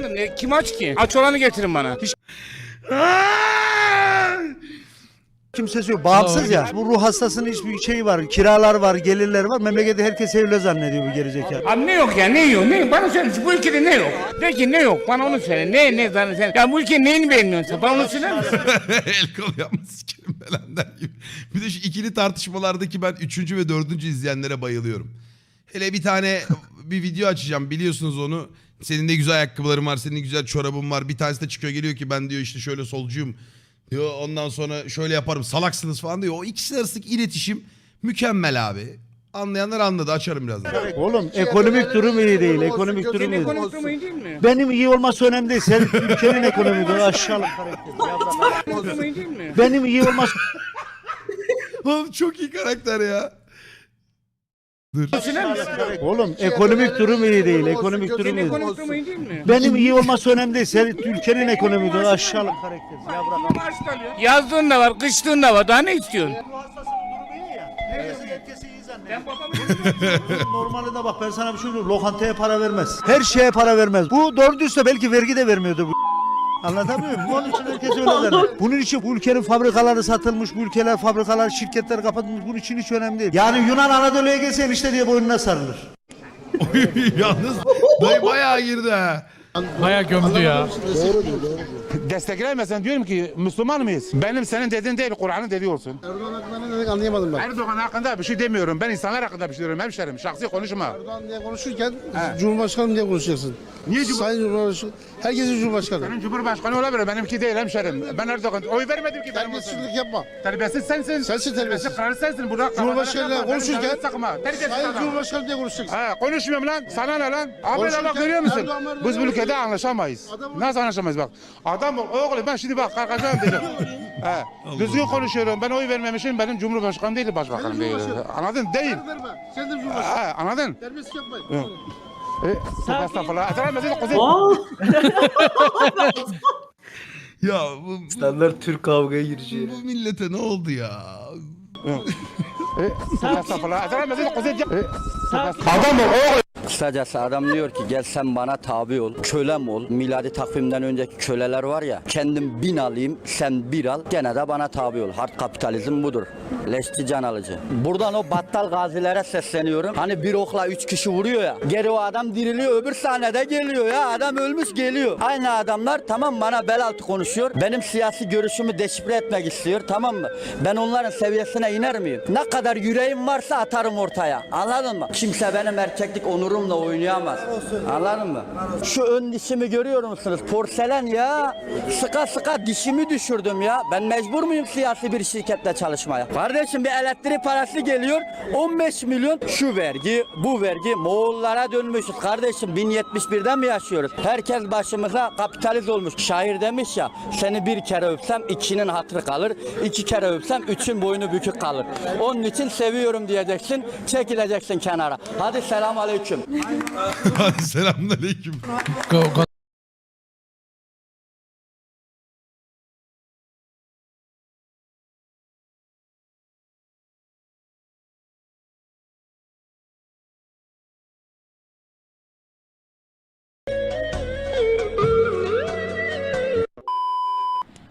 Ne, Kim aç ki? Aç olanı getirin bana. Hiç Kimsesi yok. Bağımsız ya. Bu ruh hastasının hiçbir şeyi var. Kiralar var, gelirler var. Memlekette herkes evli zannediyor bu gerizekalı. Abi ne yok ya ne yok ne bana söyle bu ülkede ne yok? De ki ne yok bana onu söyle ne ne bana sen ya bu ülkenin neyini beğenmiyorsun sen bana onu söyler misin? El kol yapma sikerim belenden gibi. Bir de şu ikili tartışmalardaki ben üçüncü ve dördüncü izleyenlere bayılıyorum. Hele bir tane bir video açacağım biliyorsunuz onu. Senin ne güzel ayakkabıların var, senin ne güzel çorabın var. Bir tanesi de çıkıyor geliyor ki ben diyor işte şöyle solcuyum. Diyor ondan sonra şöyle yaparım salaksınız falan diyor. O ikisi arasındaki iletişim mükemmel abi. Anlayanlar anladı açarım birazdan. Oğlum ekonomik durum iyi değil. Ekonomik durum iyi değil. Ekonomik durumu iyi değil mi? Benim iyi olması önemli değil. Senin ülkenin ekonomik durumu aşağılık. Ekonomik durumu iyi değil mi? Benim iyi olması Oğlum çok iyi karakter ya. Dur. Oğlum ekonomik durum iyi değil. Ekonomik durum iyi değil. Ekonomik durumu iyi değil mi? Benim iyi olması önemli değil. Senin ülkenin ekonomik durumu aşağılık karakter. Yavrum. Maaş da alıyor. Yazdığın da var, kıştığın da var. Daha ne istiyorsun? Ben babamı Normalde bak ben sana bir şey söyleyeyim. Lokantaya para vermez. Her şeye para vermez. Bu doğru dürüstse belki vergi de vermiyordur bu. Anlatabiliyor muyum? Onun için herkes öyle der. Bunun için bu ülkenin fabrikaları satılmış, bu ülkeler fabrikalar, şirketler kapatılmış. Bunun için hiç önemli değil. Yani Yunan Anadolu'ya gelse işte diye boynuna sarılır. Yalnız dayı bayağı girdi ha. Baya gömdü ya. Desteklemesen diyorum ki Müslüman mıyız? Benim senin dediğin değil Kur'an'ın dediği olsun. Erdoğan hakkında ne demek anlayamadım ben. Erdoğan hakkında bir şey demiyorum. Ben insanlar hakkında bir şey diyorum hemşerim. Şahsi konuşma. Erdoğan diye konuşurken Cumhurbaşkanı diye konuşacaksın. Niye Cumhur- Sayın Cumhurbaşkanı, herkesin Cumhurbaşkanı. Benim Cumhurbaşkanı olabilir. Benimki değil hemşerim. Ben Erdoğan oy vermedim ki. Terbiyesizlik yapma. Terbiyesiz sensin. Sensin terbiyesiz. Kararı sensin. Burada Cumhurbaşkanıyla konuşurken. Terbiyesiz Sayın. Cumhurbaşkanı diye konuşacaksın. Ha, konuşmuyorum lan. Sana ne lan? Abi bak görüyor musun? Biz bu ülkede anlaşamayız. Nasıl anlaşamayız bak. Adam oğlum ben şimdi bak kalkacağım diyeceğim. He. Düzgün konuşuyorum. Ben oy vermemişim. Benim Cumhurbaşkanım değil, başbakanım değil. Anladın? Değil. Sen de Cumhurbaşkanı. Anladın? Terbiyesizlik yapmayın. E, estağfurullah. Estağfurullah. Mesut Kuzey. Ya bu, bu, İnsanlar Türk kavgaya gireceği. bu millete ne oldu ya? E, estağfurullah. Estağfurullah. Mesut Kuzey. Adam ol oğlum. Kısacası adam diyor ki gel sen bana tabi ol, kölem ol. Miladi takvimden önceki köleler var ya, kendim bin alayım, sen bir al, gene de bana tabi ol. Hard kapitalizm budur. Leşti can alıcı. Buradan o battal gazilere sesleniyorum. Hani bir okla üç kişi vuruyor ya. Geri o adam diriliyor, öbür sahnede geliyor ya. Adam ölmüş geliyor. Aynı adamlar tamam bana bel altı konuşuyor. Benim siyasi görüşümü deşifre etmek istiyor tamam mı? Ben onların seviyesine iner miyim? Ne kadar yüreğim varsa atarım ortaya. Anladın mı? Kimse benim erkeklik onurumla oynayamaz. Anladın mı? Şu ön dişimi görüyor musunuz? Porselen ya. Sıka sıka dişimi düşürdüm ya. Ben mecbur muyum siyasi bir şirkette çalışmaya? Kardeşim bir elektrik parası geliyor. 15 milyon şu vergi, bu vergi. Moğollara dönmüşüz. Kardeşim 1071'den mi yaşıyoruz? Herkes başımıza kapitalist olmuş. Şair demiş ya seni bir kere öpsem ikinin hatırı kalır. iki kere öpsem üçün boynu bükük kalır. Onun için seviyorum diyeceksin. Çekileceksin kenara. Hadi selam aleyküm. Hadi selamünaleyküm.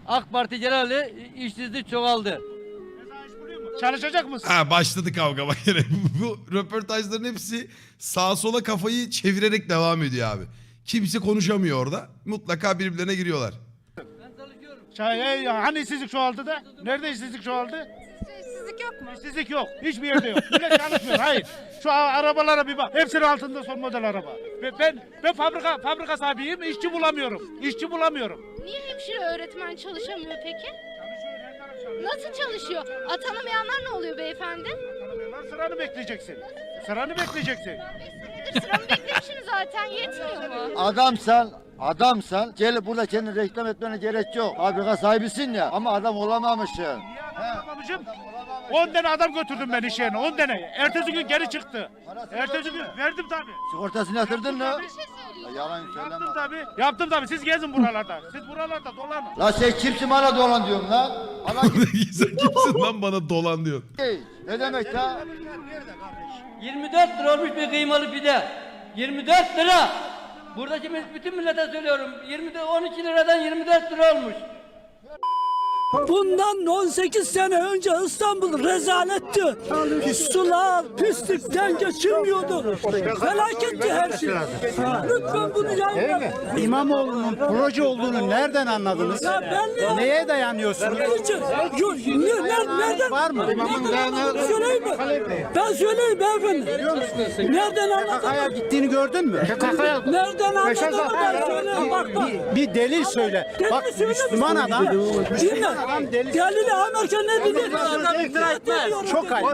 AK Parti genelde işsizlik çoğaldı. Çalışacak mısın? Ha başladı kavga bak yine. Bu röportajların hepsi sağa sola kafayı çevirerek devam ediyor abi. Kimse konuşamıyor orada. Mutlaka birbirlerine giriyorlar. Şey, hani işsizlik çoğaldı da? Nerede işsizlik çoğaldı? İşsizlik yok mu? İşsizlik yok. Hiçbir yerde yok. Millet çalışmıyor. Hayır. Şu arabalara bir bak. Hepsinin altında son model araba. Ve Ben ben fabrika fabrika sahibiyim. İşçi bulamıyorum. İşçi bulamıyorum. Niye hemşire öğretmen çalışamıyor peki? Nasıl çalışıyor? Atanamayanlar ne oluyor beyefendi? Lan Sıranı bekleyeceksin. Sıranı bekleyeceksin. Sıramı beklemişim zaten yetmiyor mu? Adamsan, adamsan gelip burada kendini reklam etmene gerek yok. Fabrika sahibisin ya ama adam olamamışsın. Niye adam olamamışım? 10 tane adam götürdüm ben iş yerine. 10 tane. Ertesi gün geri çıktı. Ertesi gün verdim tabii. Sigortasını yatırdın mı? Şey söyleyeyim. Yalan Yaptım tabii. Yaptım tabii. Siz gezin buralarda. Siz buralarda dolanın. La sen kimsin bana dolan diyorsun lan? Bana Sen kimsin lan bana dolan diyor. ne demek la? 24 lira olmuş bir kıymalı pide. 24 lira. Buradaki bütün millete söylüyorum. 20 12 liradan 24 lira olmuş. Bundan 18 sene önce İstanbul rezaletti. Sular pislikten geçilmiyordu. Felaketti her şey. Lütfen bunu yayınlayın. İmamoğlu'nun proje olduğunu nereden anladınız? Ya ben ne? Neye dayanıyorsunuz? Niçin? Yo, ne, ne, nereden? Var mı? Nereden anladın? Söyleyeyim mi? Ben söyleyeyim beyefendi. Nereden PKK'ya anladın? gittiğini gördün mü? Nereden anladın? Ben söyleyeyim bak bak. Bir delil söyle. Bak Müslüman adam. Dinle. Delili Amerika ne dedi? Çok ayıp.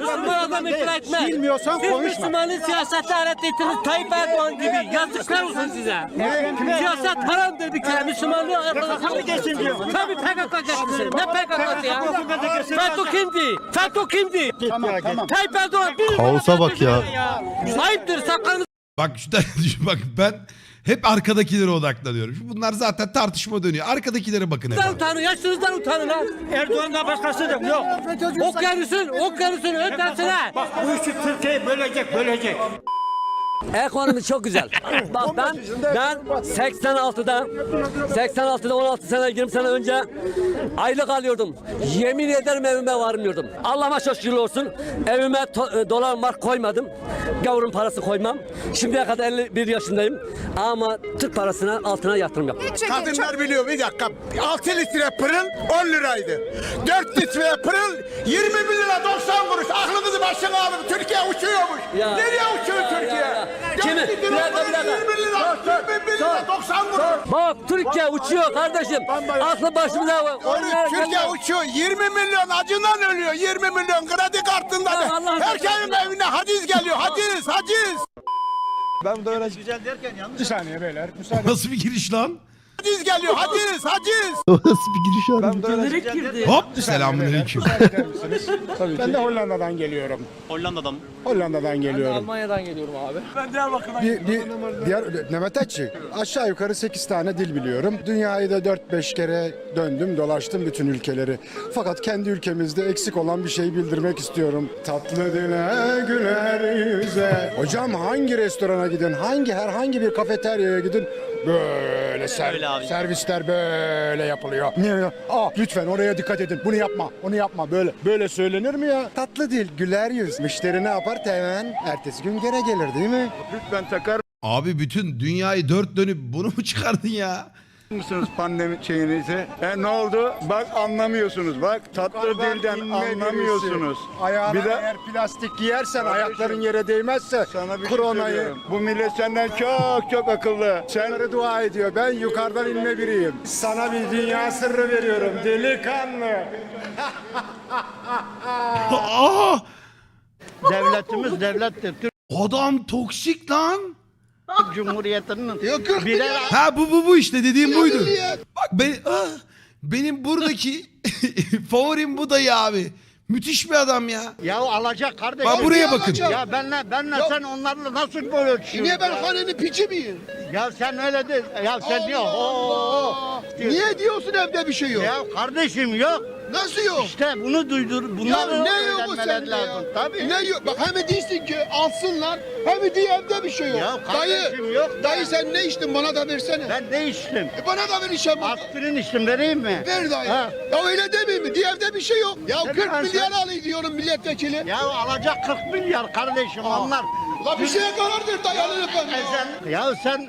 adam iftira etmez. Bilmiyorsan Siz konuşma. Müslümanı siyasete öğrettirdiniz Tayyip Erdoğan gibi. Yazıklar olsun size. Siyaset haramdır bir kere. Müslümanlığı arkadaşlar geçin diyor. Tabii PKK geçsin. Ne PKK'sı ya? FETÖ kimdi? FETÖ kimdi? Tamam tamam. Tayyip Erdoğan bir Kaosa bak ya. Ayıptır sakalınızı Bak düşün, bak ben hep arkadakilere odaklanıyorum. Bunlar zaten tartışma dönüyor. Arkadakilere bakın hep. abi. utanın. Yaşınızdan utanın ha. Erdoğan'dan başkası yok. Yok. Okyanusun, okyanusun ötesine. Bak bu işi Türkiye'yi bölecek, bölecek. Ekonomi çok güzel. Bak ben ben 86'da 86'da 16 sene 20 sene önce aylık alıyordum. Yemin ederim evime varmıyordum. Allah'ıma şükür olsun. Evime to- e, dolar mark koymadım. Gavurun parası koymam. Şimdiye kadar 51 yaşındayım. Ama Türk parasına altına yatırım yaptım. Kadınlar biliyor bir dakika. 6 litre pırıl 10 liraydı. 4 litre pırıl 21 lira 90 kuruş. Aklınızı başına alın. Türkiye uçuyormuş. Ya. Nereye uçuyor Ya, ya, Türkiye? ya. 4 Kimi? Bir dakika, bir dakika. 21 lira, 21 lira 90 kuruş. Bak Türkiye uçuyor kardeşim. Aklı. Oğlum, Türkiye uçuyor. 20 milyon acından ölüyor. 20 milyon kredi kartında. Da. Herkesin evine haciz geliyor. Haciz, haciz. Nasıl bir giriş lan? Haciz geliyor. Haciz, haciz. Nasıl bir giriş abi? Hop selamünaleyküm. Ben de Hollanda'dan geliyorum. Hollanda'dan. Hollanda'dan geliyorum. Almanya'dan geliyorum abi. Bir, bir diğer Açı. Aşağı yukarı 8 tane dil biliyorum. Dünyayı da 4-5 kere döndüm, dolaştım bütün ülkeleri. Fakat kendi ülkemizde eksik olan bir şey bildirmek istiyorum. Tatlı dile güler yüze. Hocam hangi restorana gidin, hangi herhangi bir kafeteryaya gidin böyle ser- Öyle abi. servisler böyle yapılıyor. Niye? Aa lütfen oraya dikkat edin. Bunu yapma, onu yapma. Böyle böyle söylenir mi ya? Tatlı dil, güler yüz. Müşteri ne yapar? Hemen ertesi gün gene gelir değil mi? Lütfen takar Abi bütün dünyayı dört dönüp bunu mu çıkardın ya? Mısınız pandemi şeyinizi? E ne oldu? Bak anlamıyorsunuz. Bak tatlı dilden anlamıyorsunuz. Ayağına bir de eğer plastik giyersen ayakların yere değmezse kronayı. Bu millet senden çok çok akıllı. Senlere dua ediyor. Ben yukarıdan inme biriyim. Sana bir dünya sırrı veriyorum. Delikanlı. Devletimiz devlettir. Adam toksik lan. Cumhuriyeti'nin birer Ha bu bu bu işte dediğim buydu. Bak ben ah, benim buradaki favorim bu dayı abi. Müthiş bir adam ya. Ya alacak kardeşim. Bak buraya bakın. Ya benle benle sen onlarla nasıl böyle ölçüyorsun? Niye ben hanenin piçi miyim? Ya sen öyle değil. Ya sen diyor. Oo, Niye diyorsun evde bir şey yok? Ya kardeşim yok. Nasıl yok? İşte bunu duydur. Ya Bunları ne yok bu lazım. ya? Tabii. Ne yok? Bak hem değilsin ki alsınlar hem diye evde bir şey yok. Ya kardeşim dayı, yok da. dayı sen ne içtin bana da versene. Ben ne içtim? E bana da ver işe bak. Aspirin içtim vereyim mi? Ver dayı. Ha. Ya öyle demeyeyim mi? Diye evde bir şey yok. Ya Sen 40 ben- milyar alayım diyorum milletvekili. Ya alacak 40 milyar kardeşim onlar. La bir şeye karar ver dayı alın efendim. Sen, ya sen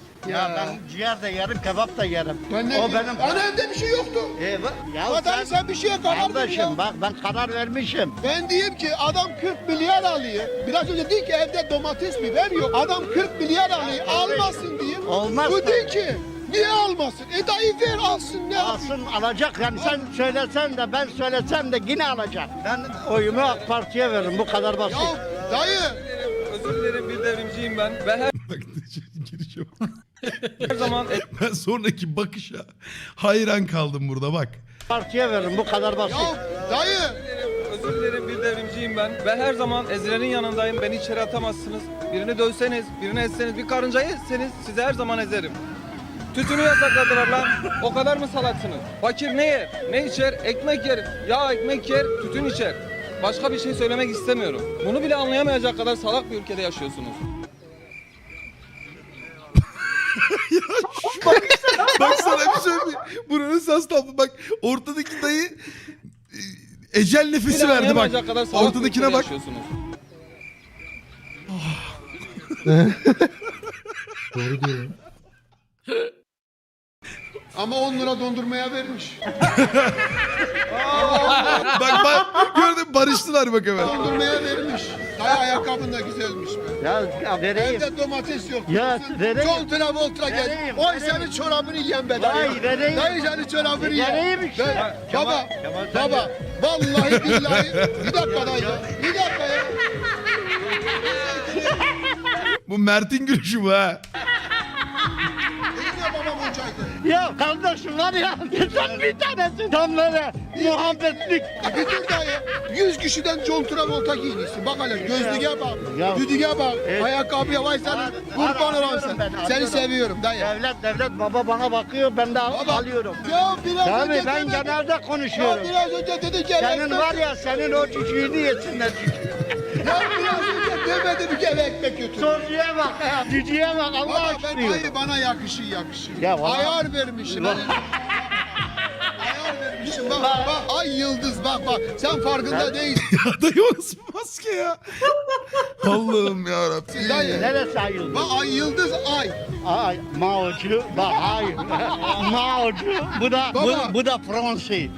Ya ben ciğer de yerim, kebap da yerim. Ben ne o benim Hani evde bir şey yoktu. E, ba- ya dayı sen bir şeye karar ver ya. Kardeşim bak ben karar vermişim. Ben diyeyim ki adam 40 milyar alıyor. Biraz önce dedi ki evde domates biber yok. Adam 40 milyar alıyor. Almasın diyeyim. Olmaz Bu tabii. değil ki. Niye almasın? E dayı ver alsın ne yapayım? Alsın alacak yani sen söylesen de ben söylesem de yine alacak. Ben oyumu AK Parti'ye veririm bu kadar basit. Ya dayı Özür dilerim bir devrimciyim ben. Ben her Bak girişe bak. ben sonraki bakışa hayran kaldım burada bak. Partiye veririm bu kadar basit. ya dayı özür dilerim bir devrimciyim ben ve her zaman ezilenin yanındayım. Beni içeri atamazsınız. Birini dövseniz, birini etseniz, bir karıncayı etseniz sizi her zaman ezerim. Tütünü yasakladılar lan. O kadar mı salaksınız? Fakir ne yer? Ne içer? Ekmek yer. Ya ekmek yer, tütün içer. Başka bir şey söylemek istemiyorum. Bunu bile anlayamayacak kadar salak bir ülkede yaşıyorsunuz. Bak sana bir şey mi? Buranın sas tablo. Bak ortadaki dayı e, ecel nefesi verdi bak. Ortadakine bak. yaşıyorsunuz. Ama 10 lira dondurmaya vermiş. bak bak gördün barıştılar bak hemen. Dondurmaya vermiş. Dayı ayakkabın da güzelmiş be. Ya vereyim. Evde domates yok. Ya vereyim. John Travolta gel. Vereyim, Oy vereyim. senin çorabını yiyen be dayı. Vay, vereyim. Dayı senin çorabını yiyen. Vereyim işte. Ben- baba, baba. Vallahi billahi. Bir dakika dayı. Bir dakika ya. Bu Mert'in gülüşü bu ha. Ya kardeşim var ya sen bir tanesi tam böyle muhabbetlik. Dur dayı. 100 kişiden John Travolta giyinirsin. Bak hele gözlüğe bak. Ya. Düdüğe bak. Evet. Ayakkabıya vay senin. Var- Kurban olan alıyorum sen. ben, Seni seviyorum dayı. Devlet devlet baba bana bakıyor ben de al- Baba. alıyorum. Ya biraz Tabii önce ben demedin. genelde Ya konuşuyorum. biraz önce dedi ki Senin var ya senin o cücüğünü yesinler. Ya biraz önce demedim ki eve ekmek götür. Soruya bak ya cücüğe bak Allah Baba ben aşkına. hayır bana yakışır yakışır. Ya vallahi- Ayar vermişim. Ayar vermişim bak bak ay yıldız bak bak sen farkında değilsin Ya dayı o nasıl bir maske ya? Allah'ım ya dayı. Neresi ayıldı? Bak ay yıldız ay. Ay Mao'cu bak hayır. Mao'cu bu da Baba. bu, bu da Fransi.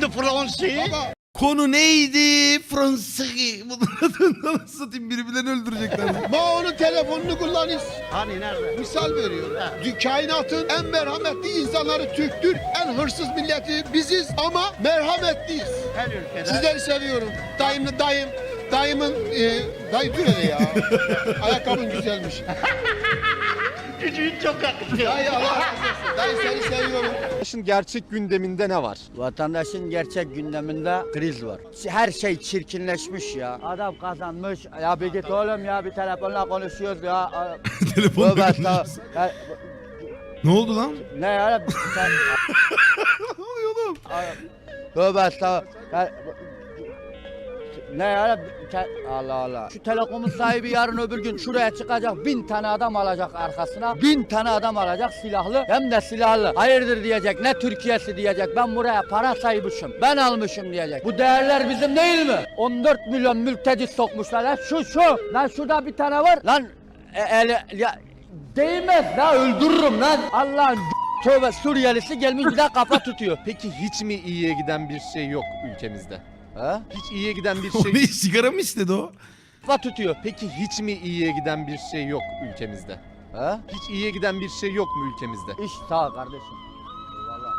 The Fransi. Baba Konu neydi? Fransız. Bunların nasıl satayım birbirlerini öldürecekler. bak onun telefonunu kullanırız. Hani nerede? Misal veriyorum. Dü- Kainatın en merhametli insanları Türktür. En hırsız milleti biziz ama merhametliyiz. Her ülkede. Sizleri seviyorum. Dayım, dayım, dayımın, e, dayı dur hele ya. Ayakkabın güzelmiş. Cücüğün çok yakışıyor. Dayı Allah razı olsun. Dayı seni seviyorum. gerçek gündeminde ne var? Vatandaşın gerçek gündeminde kriz var. Her şey çirkinleşmiş ya. Adam kazanmış. Ya bir git oğlum ya bir telefonla konuşuyoruz ya. Telefonla konuşuyoruz. Ne oldu lan? Ne ya? Sen... Ne oluyor oğlum? Tövbe estağfurullah. Ne ya? Allah Allah. Şu telekomun sahibi yarın öbür gün şuraya çıkacak. Bin tane adam alacak arkasına. Bin tane adam alacak silahlı. Hem de silahlı. Hayırdır diyecek. Ne Türkiye'si diyecek. Ben buraya para saymışım. Ben almışım diyecek. Bu değerler bizim değil mi? 14 milyon mülteci sokmuşlar. Lan şu şu. Lan şurada bir tane var. Lan e, ele, ya, değmez. La öldürürüm lan. Allah'ın Tövbe Suriyelisi gelmiş bir daha kafa tutuyor. Peki hiç mi iyiye giden bir şey yok ülkemizde? Ha? Hiç iyiye giden bir O şey ne sigara mı istedi o? Kafa tutuyor. Peki hiç mi iyiye giden bir şey yok ülkemizde? Ha? Hiç iyiye giden bir şey yok mu ülkemizde? İş sağ kardeşim. Eyvallah.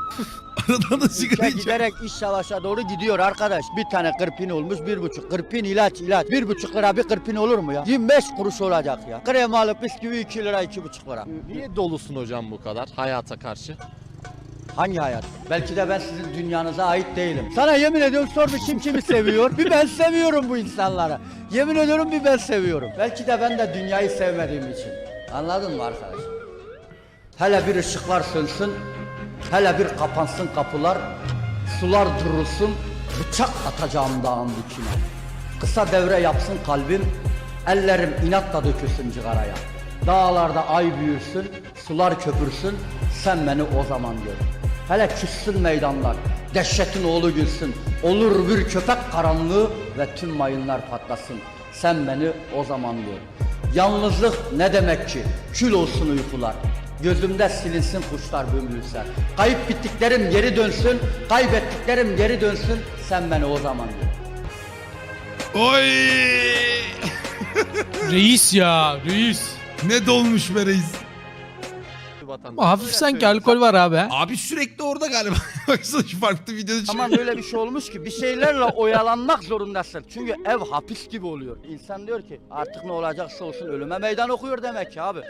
Aradan da sigara Ülke içiyor. giderek iş savaşa doğru gidiyor arkadaş. Bir tane kırpin olmuş bir buçuk. Kırpin ilaç ilaç. Bir buçuk lira bir kırpin olur mu ya? 25 kuruş olacak ya. Krem alıp bisküvi 2 lira iki buçuk lira. Niye dolusun hocam bu kadar hayata karşı? Hangi hayat? Belki de ben sizin dünyanıza ait değilim. Sana yemin ediyorum sor bir kim kimi seviyor. Bir ben seviyorum bu insanları. Yemin ediyorum bir ben seviyorum. Belki de ben de dünyayı sevmediğim için. Anladın mı arkadaş? Hele bir ışıklar sönsün. Hele bir kapansın kapılar. Sular durulsun. Bıçak atacağım dağın dikine. Kısa devre yapsın kalbim. Ellerim inatla dökülsün cigaraya. Dağlarda ay büyürsün, sular köpürsün, sen beni o zaman gör. Hele küssün meydanlar, dehşetin oğlu gülsün. Olur bir köpek karanlığı ve tüm mayınlar patlasın. Sen beni o zaman gör. Yalnızlık ne demek ki? Kül olsun uykular. Gözümde silinsin kuşlar bümbülse. Kayıp bittiklerim geri dönsün, kaybettiklerim geri dönsün. Sen beni o zaman gör. Oy! Reis ya reis. Ne dolmuş be reis. Ama hafif sanki alkol var abi. ha. Abi sürekli orada galiba. Baksana şu farklı videoda çıkıyor. Ama böyle bir şey olmuş ki bir şeylerle oyalanmak zorundasın. Çünkü ev hapis gibi oluyor. İnsan diyor ki artık ne olacaksa olsun ölüme meydan okuyor demek ki abi.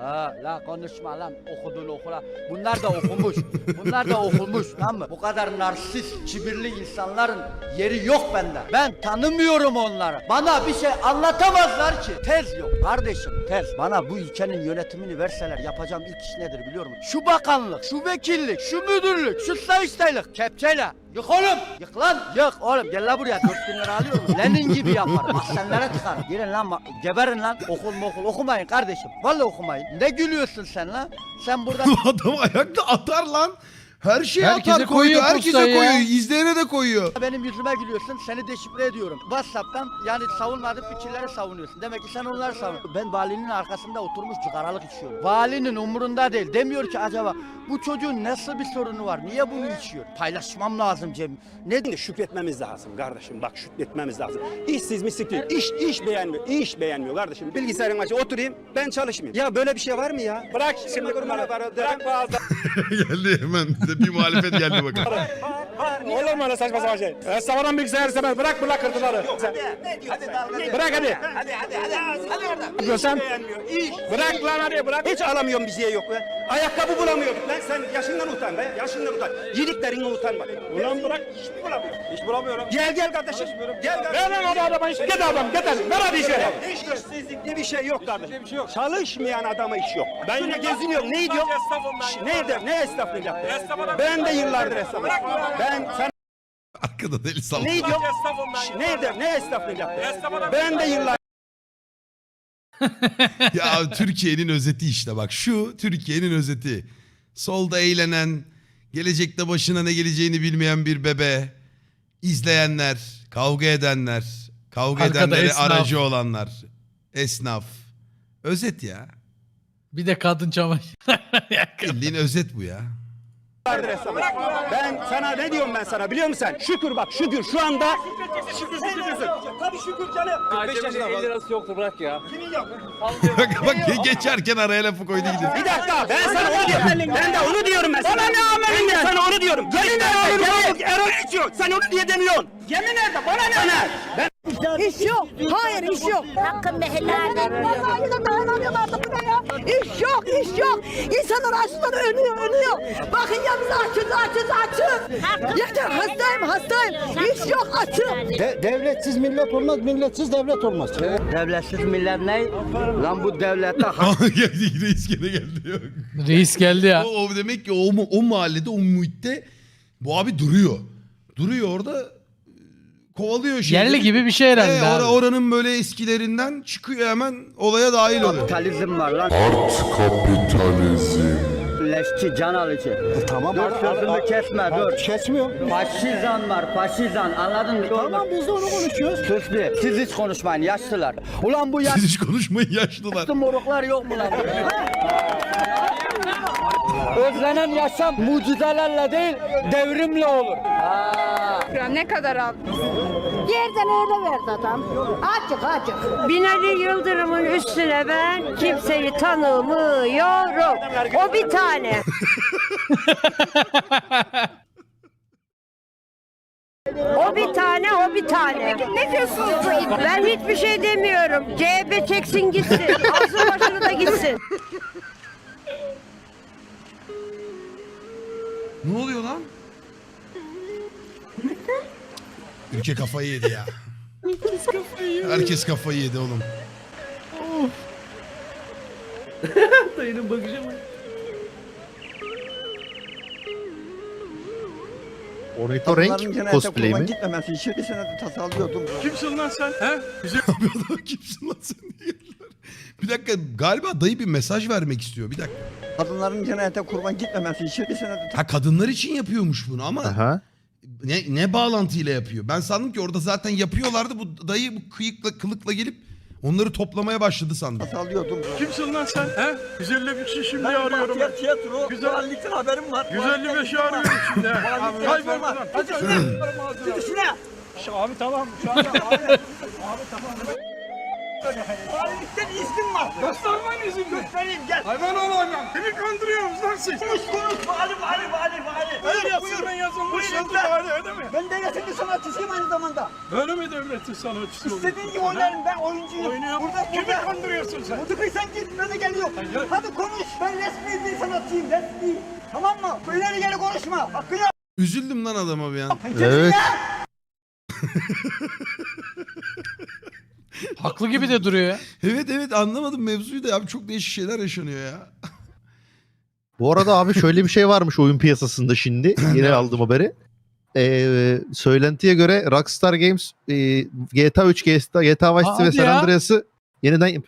Ha la konuşma lan okudun okula. Bunlar da okumuş. Bunlar da okumuş tamam mı? Bu kadar narsist, kibirli insanların yeri yok bende. Ben tanımıyorum onları. Bana bir şey anlatamazlar ki. Tez yok kardeşim tez. Bana bu ülkenin yönetimini verseler yapacağım ilk iş nedir biliyor musun? Şu bakanlık, şu vekillik, şu müdürlük, şu sayıştaylık kepçeyle Yık oğlum! Yık lan! Yık oğlum gel la buraya 4 bin lira alıyorum. Lenin gibi yaparım. Mahzenlere tıkarım. Girin lan geberin lan. Okul mu okul okumayın kardeşim. Vallahi okumayın. Ne gülüyorsun sen lan? Sen burada Adam ayakta atar lan. Her şeye Herkese atar koydu. koyuyor Herkese postayı ya. koyuyor. İzleyene de koyuyor. benim yüzüme gülüyorsun. Seni deşifre ediyorum. WhatsApp'tan yani savunmadığın fikirleri savunuyorsun. Demek ki sen onları savunuyorsun. Ben valinin arkasında oturmuş cigaralık içiyorum. Valinin umurunda değil. Demiyor ki acaba bu çocuğun nasıl bir sorunu var? Niye bunu içiyor? Paylaşmam lazım Cem. Ne Şimdi şükretmemiz lazım kardeşim. Bak şükretmemiz lazım. İşsiz mislik değil. İş, iş beğenmiyor. İş beğenmiyor kardeşim. Bilgisayarın başına oturayım ben çalışmayayım. Ya böyle bir şey var mı ya? Bırak şimdi kurbanı. Bırak bazı. geldi hemen. Bir muhalefet geldi bakın. Olur mu öyle saçma sapan şey? Savaran bilgisayar istemez. Bırak bırak kırdıları. Bırak hadi. Hadi hadi hadi. Hadi oradan. Görsem. Bırak lan hadi bırak. Hiç alamıyorum bir şey yok be. Ayakkabı bulamıyorduk lan. Sen yaşından utan be. Yaşından utan. Yediklerinden utanma. Ulan bırak. Hiç mi bulamıyorum? Hiç bulamıyorum. Gel gel kardeşim. Gel kardeşim. Ver lan hadi adama iş. Git adam git hadi. Ver hadi işe. İşsizlik diye bir şey yok kardeşim. Bir şey yok. Çalışmayan adama iş yok. Ben yine geziniyorum. Ne diyor? Ne eder? Ne esnaflık yaptı? Ben de yıllardır esnafım. Ben Arkada deli sallıyor. ne diyor? Ne eder? Ne esnaflık yaptı? Ben de yıllar ya Türkiye'nin özeti işte bak şu Türkiye'nin özeti. Solda eğlenen, gelecekte başına ne geleceğini bilmeyen bir bebe, izleyenler, kavga edenler, kavga Arkada edenlere esnaf. aracı olanlar, esnaf. Özet ya. Bir de kadın çamaşır. Bildiğin özet bu ya. Ben sana ne diyorum ben sana biliyor musun sen? Şükür bak şükür şu anda şükür şükürsün. Tabii şükür canım. 45 yaşında 50 lirası yoktu bırak ya. Kimin yok? bak bak ge- geçerken araya lafı koydu gidiyor. Bir dakika ben sana onu diyorum. Ben de onu diyorum ben sana. Bana ne amelin Ben de sana onu diyorum. Yemin ederim. Erol içiyor. Sen onu diye demiyorsun. Yemin ederim bana ne? Ben İş yok. Hayır iş yok. De ne ya? İş yok, iş yok. İnsanlar açlıktan ölüyor, ölüyor. Bakın ya biz açız, açız, açız. Yeter hastayım, hastayım. İş yok, açım. devletsiz millet olmaz, milletsiz devlet olmaz. devletsiz millet ne? Lan bu devlette hak geldi reis gene geldi. Yok. Reis geldi ya. O, o demek ki o, mu- o mahallede o muhitte bu abi duruyor. Duruyor orada kovalıyor şeyleri. Yerli gibi bir şey herhalde E, abi. oranın böyle eskilerinden çıkıyor hemen olaya dahil oluyor. kapitalizm var lan. Art kapitalizm. Leşçi, can alıcı. Tamam. Dur sözümü kesme dur. Kesmiyor. Faşizan var faşizan anladın mı? Tamam biz de onu konuşuyoruz. Sus bir. Siz hiç konuşmayın yaşlılar. Ulan bu Siz hiç konuşmayın yaşlılar. yaşlı moruklar yok mu lan? Özlenen yaşam mucizelerle değil devrimle olur. Ne kadar aldın? Yerden öyle verdi adam. Açık, açık. Binali Yıldırım'ın üstüne ben kimseyi tanımıyorum. O bir tane. O bir tane, o bir tane. Ne diyorsunuz? Ben hiçbir şey demiyorum. CHP çeksin gitsin. Alsın başını da gitsin. Ne oluyor lan? Ülke kafayı yedi ya. Herkes kafayı yedi oğlum. Ornitorenk cosplay mi? Gitmemesi için bir sene tasarlıyordum. Kimsin lan sen? He? Kimsin lan sen? diye. Bir dakika galiba dayı bir mesaj vermek istiyor. Bir dakika. Kadınların cennete kurban gitmemesi için bir sene Ha kadınlar için yapıyormuş bunu ama ne, ne bağlantıyla yapıyor? Ben sandım ki orada zaten yapıyorlardı. Bu dayı bu kıyıkla kılıkla gelip onları toplamaya başladı sandım. tasarlıyordum. Kimsin lan sen? He? 155'i şimdi arıyorum ben. tiyatro. Güzellikten haberim var. 155'i arıyorum şimdi. Kaybolma lan. Hadi şuna. Hadi şuna. Abi tamam. Şu anda abi. Valilikten iznim var. Göstermen izin Göstereyim gel. Hayvan olacağım. Beni kandırıyorsunuz lan siz. Konuş konuş. Vali vali vali vali. Öyle yazısından yazılmış yazı vali öyle mi? Ben devletin bir sanatçısıyım aynı zamanda. Öyle mi devletin sanatçısı İstediğin gibi oynarım ben oyuncuyum. Oynuyorum. Burada, Kimi kandırıyorsun sen? Burada sen git böyle geliyor. Hadi konuş. Ben resmi bir sanatçıyım resmi. Tamam mı? Böyle geri konuşma. Hakkını Üzüldüm lan adama bir an. Evet. Haklı gibi de duruyor ya. Evet evet anlamadım mevzuyu da abi çok değişik şeyler yaşanıyor ya. Bu arada abi şöyle bir şey varmış oyun piyasasında şimdi. Yeni aldım haberi. Ee, söylentiye göre Rockstar Games e, GTA 3, GTA, GTA Vice City Hadi ve San ya. Andreas'ı yeniden